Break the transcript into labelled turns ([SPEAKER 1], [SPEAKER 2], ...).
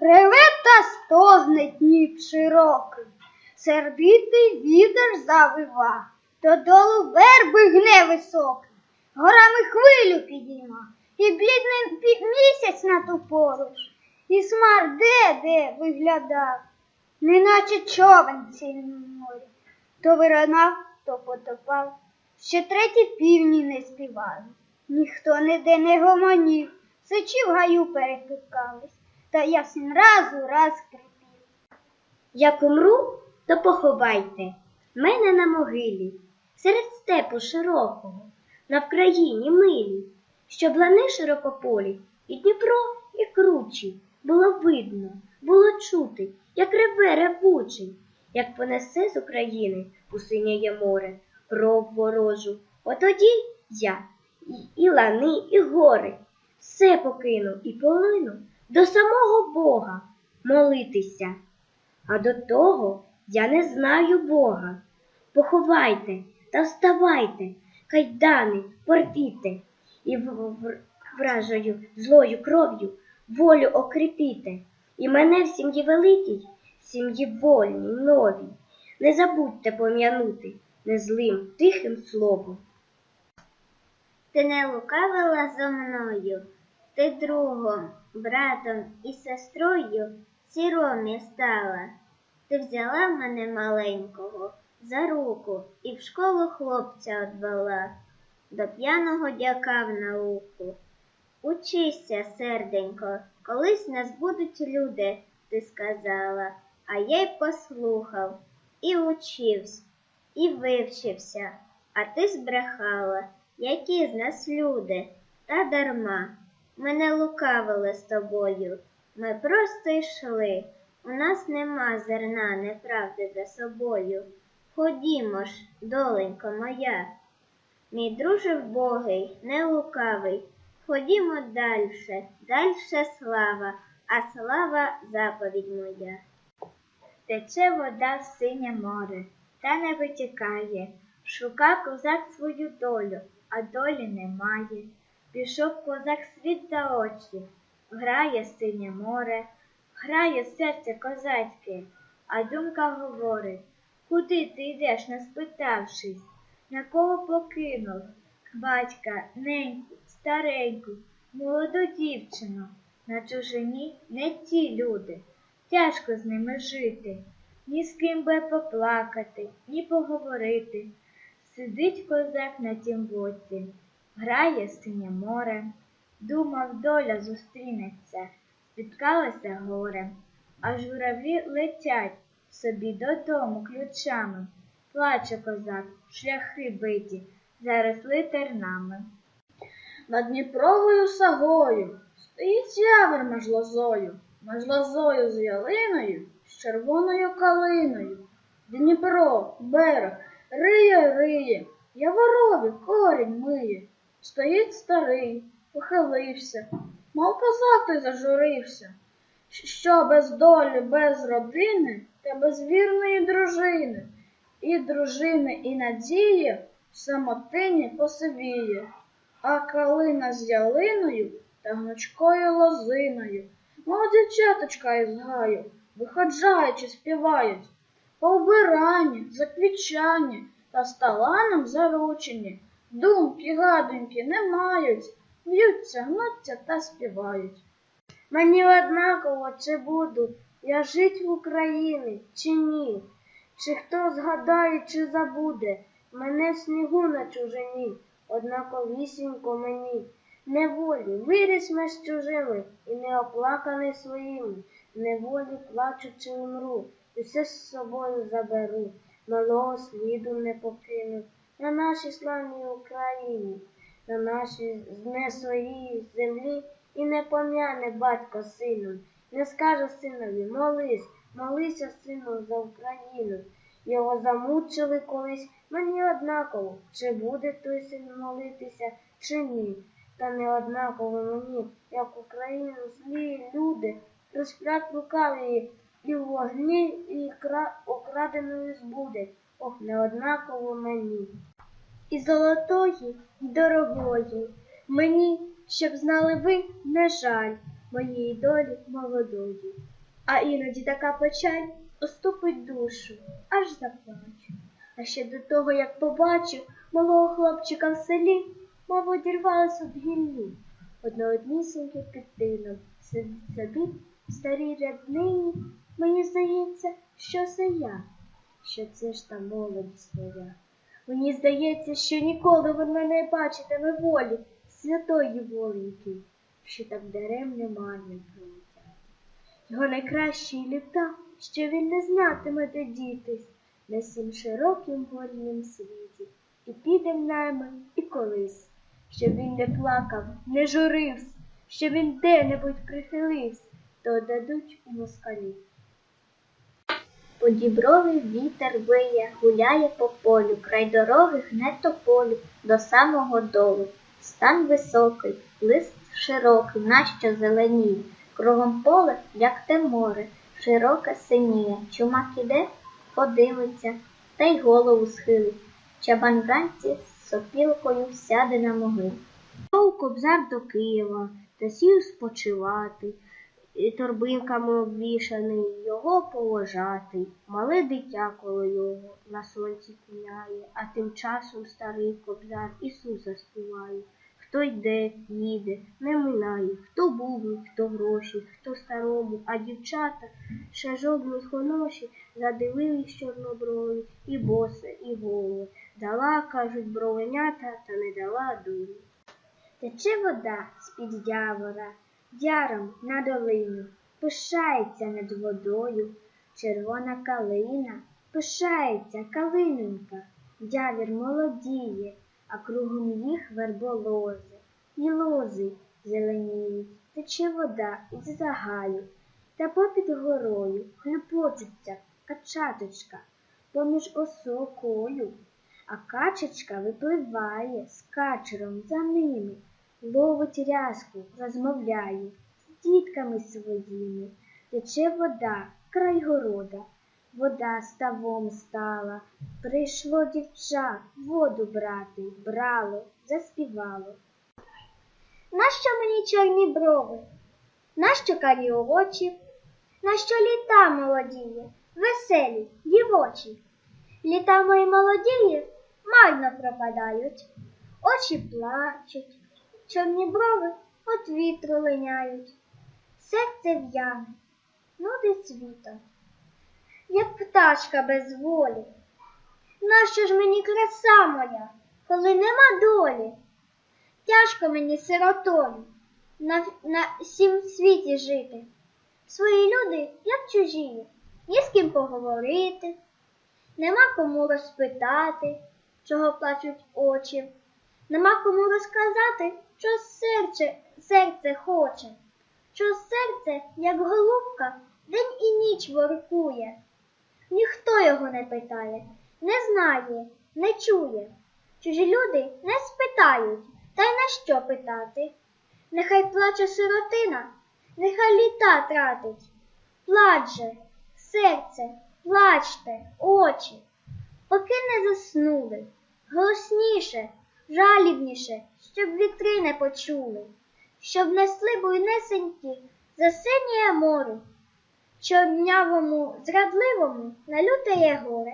[SPEAKER 1] Реве та стогне Дніп широкий, сердитий вітер завива, додолу верби гне високий, горами хвилю підійма, і блідний місяць на ту пору ж, і смар де де виглядав, неначе човен сильному морі, то виронав, то потопав, ще треті півні не співали, ніхто ніде не гомонів, сичі в гаю перекликались, та ясен раз у раз.
[SPEAKER 2] Як умру, то поховайте мене на могилі, серед степу широкого, на Вкраїні милій, щоб лани широкополі, і Дніпро, і кручі було видно, було чути, як реве ревучий, як понесе з України у синє море кров ворожу. Отоді я і, і лани, і гори, все покину і полину до самого Бога молитися. А до того я не знаю Бога. Поховайте та вставайте, кайдани порвіте, і вражою злою кров'ю волю окріпіте, і мене в сім'ї великій, в сім'ї вольній, новій. Не забудьте пом'янути незлим тихим словом.
[SPEAKER 3] Ти не лукавила зо мною, ти другом, братом і сестрою сіромі стала. Ти взяла мене маленького за руку і в школу хлопця одвела, до п'яного дяка в науку. Учися, серденько, колись нас будуть люди, ти сказала, а я й послухав, і учився, і вивчився, а ти збрехала, які з нас люди, та дарма. Ми не лукавили з тобою, ми просто йшли. У нас нема зерна неправди за собою. Ходімо ж, доленько моя. Мій друже вбогий, не лукавий. Ходімо дальше, дальше слава, а слава заповідь моя.
[SPEAKER 1] Тече вода в синє море, та не витікає. Шука козак свою долю, а долі немає. Пішов козак світ за очі, грає синє море, грає серце козацьке, а думка говорить, куди ти йдеш, не спитавшись, на кого покинув? Батька, неньку, стареньку, молоду дівчину. На чужині не ті люди, тяжко з ними жити, ні з ким би поплакати, ні поговорити. Сидить козак на тім боці, грає синє море, думав, доля зустрінеться, спіткалося горе, а журавлі летять собі додому ключами. Плаче козак, шляхи биті, заросли тернами.
[SPEAKER 4] Над Дніпровою сагою стоїть явір між лозою, між лозою з ялиною, з червоною калиною. Дніпро, берег, риє, риє, яворові корінь миє. Стоїть старий, похилився, мов козак той зажурився, що без долі, без родини та без вірної дружини, і дружини, і надії в самотині посивіє. А калина з ялиною та гнучкою лозиною, мов дівчаточка із гаю, виходжаючи, співають, по вбиранні, заквічанні та сталаном заручені, думки, гадоньки не мають, б'ються, гнуться та співають.
[SPEAKER 1] Мені однаково, чи буду я жить в Україні, чи ні, чи хто згадає, чи забуде мене снігу на чужині, однаковісінько мені. Неволі виріс ми з чужими і не оплаканий своїми, неволі плачучи умру, і все з собою заберу, малого сліду не покину на нашій славній Україні, на нашій не своїй землі і не пом'яне батько сином, не скаже синові, молись, молися, сину, за Україну. Його замучили колись, мені однаково, чи буде той син молитися, чи ні. Та не однаково мені, як Україну злі люди, розпрят лукаві і в вогні, і кра... окраденою збудять. Ох, не однаково мені. І золотої, і дорогої, мені, щоб знали ви, не жаль моєї долі молодої.
[SPEAKER 5] А іноді така печаль оступить душу, аж заплачу. А ще до того, як побачу малого хлопчика в селі, мов одірвалась від гіллі. Однооднісінький під тином сидить собі в старій ряднині. Мені здається, що це я, що це ж та молодість моя. Мені здається, що ніколи вона не бачитиме волі святої воленьки, що так даремне марним пролетять. Його найкращі літа, що він не знатиме де дітись на сім широким вольним світі, і піде в нами і колись, щоб він не плакав, не журився, щоб він де-небудь прихилився, то дадуть у москалі.
[SPEAKER 6] По діброві вітер виє, гуляє по полю, край дороги гне тополю до самого долу. Стан високий, лист широкий, нащо зеленіє, кругом поле, як те море, широке синіє. Чумак іде, подивиться, та й голову схилить. Чабан вранці з сопілкою сяде на могилу.
[SPEAKER 5] Пішов кобзар до Києва та сів спочивати, і торбинками обвішаний, його поважати. Мале дитя коло його на сонці куляє, а тим часом старий кобзар Ісуса співає. Хто йде, їде, не минає, хто бубни, хто гроші, хто старому, а дівчата ще жодні хоноші задивились чорноброві, і босе, і голе. Дала, кажуть, бровенята, та не дала долі. Тече вода з-під явора, яром на долину, пишається над водою, червона калина, пишається калинонька, явір молодіє, а кругом їх верболози, і лози зеленіють, тече вода із загаю, та попід горою хлюпочеться качаточка поміж осокою, а качечка випливає з качером за ними ловить рязку, розмовляє з дітками своїми, тече вода, край города, вода ставом стала, прийшло дівча воду брати, брало, заспівало. Нащо мені чорні брови? Нащо карі очі? Нащо літа молодіє, веселі, дівочі? Літа мої молодіє марно пропадають, очі плачуть, чорні брови от вітру линяють, серце в'яне, нудить світом, як пташка без волі. Нащо ж мені краса моя, коли нема долі? Тяжко мені сиротою на, на сім світі жити. Свої люди, як чужі, ні з ким поговорити, нема кому розпитати, чого плачуть очі. Нема кому розказати, що серце, серце хоче, що серце, як голубка, день і ніч воркує. Ніхто його не питає, не знає, не чує. Чужі люди не спитають, та й на що питати. Нехай плаче сиротина, нехай літа тратить. Плач же, серце, плачте, очі, поки не заснули, голосніше жалібніше, щоб вітри не почули, щоб несли буйнесенькі за синє море, чорнявому, зрадливому налютає горе,